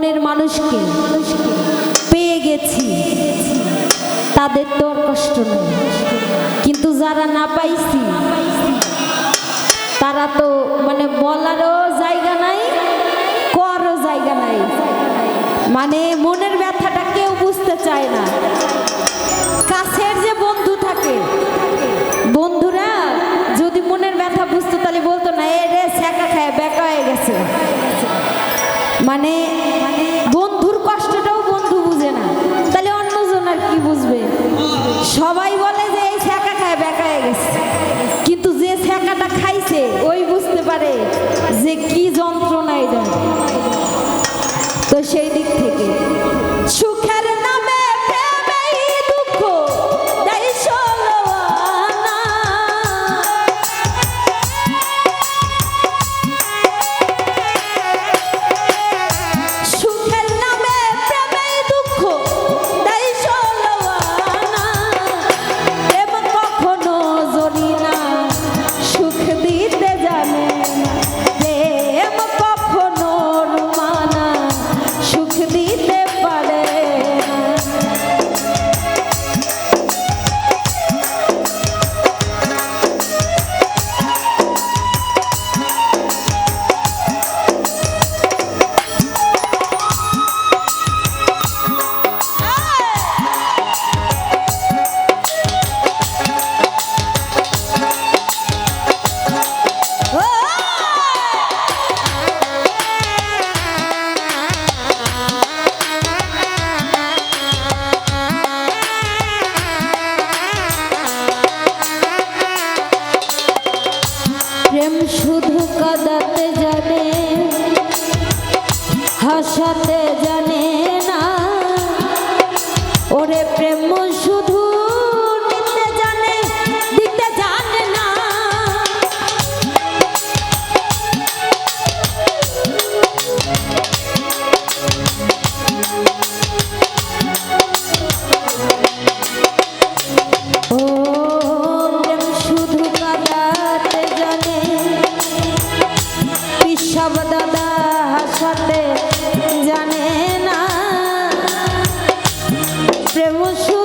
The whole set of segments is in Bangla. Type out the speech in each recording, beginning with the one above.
মনের মানুষকে পেয়ে গেছি। তাদের তো আর কষ্ট নেই। কিন্তু যারা না পাইছি, তারা তো মানে বলারও জায়গা নাই, করও জায়গা নাই। মানে মনের ব্যথাটা কেউ বুঝতে চায় না। কাছের যে বন্ধু থাকে, বন্ধুরা যদি মনের ব্যথা বুঝতো তাহলে বলতো না, এ রে, শেখা খায়, বেকা হয়ে গেছে। মানে Date সে মুসু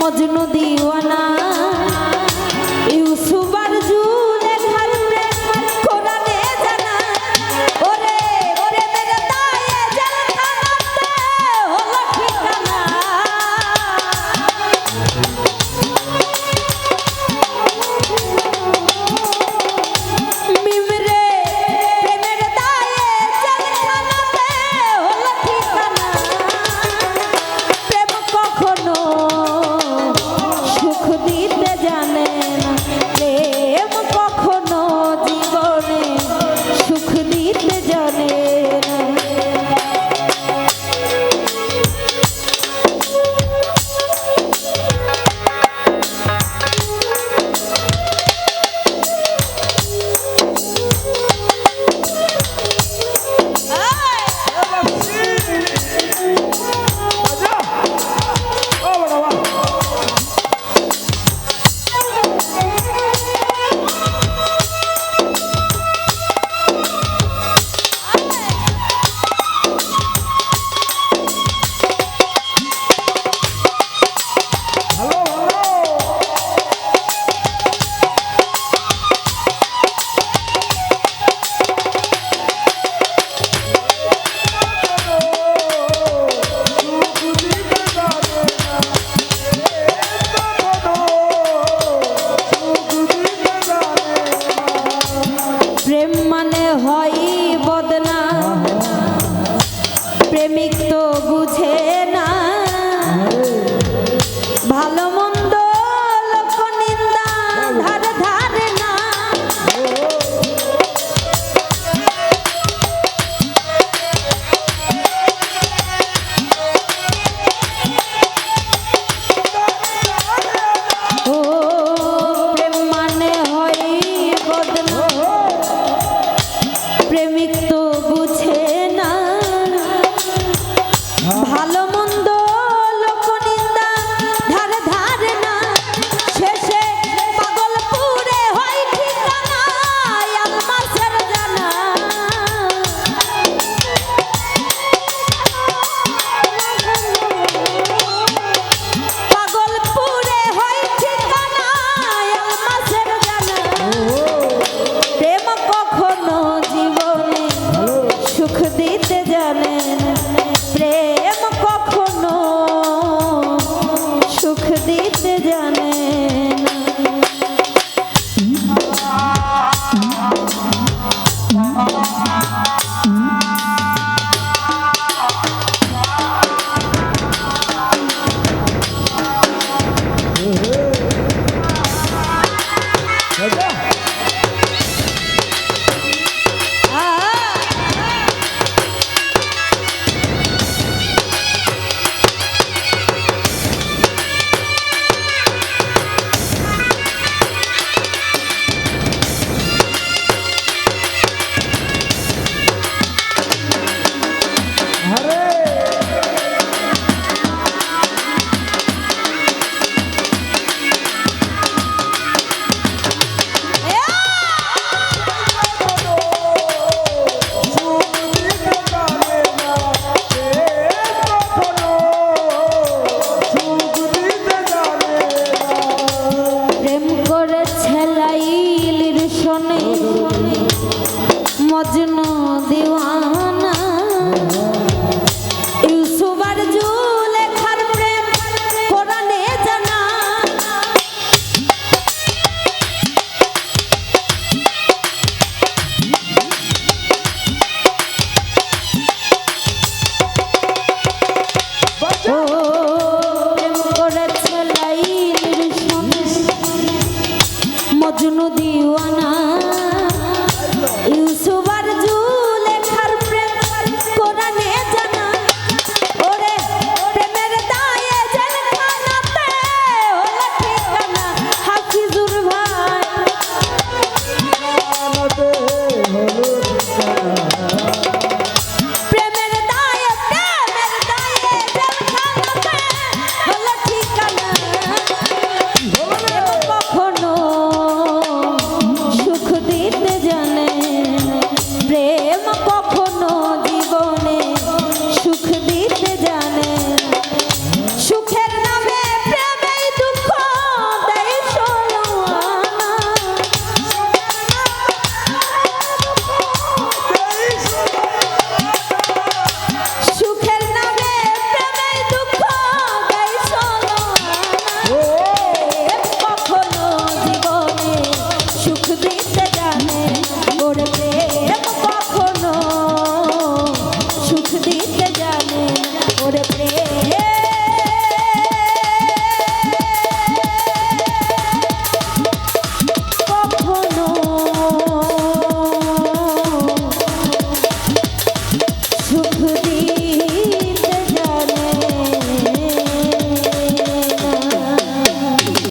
মজনু দিওয়ানা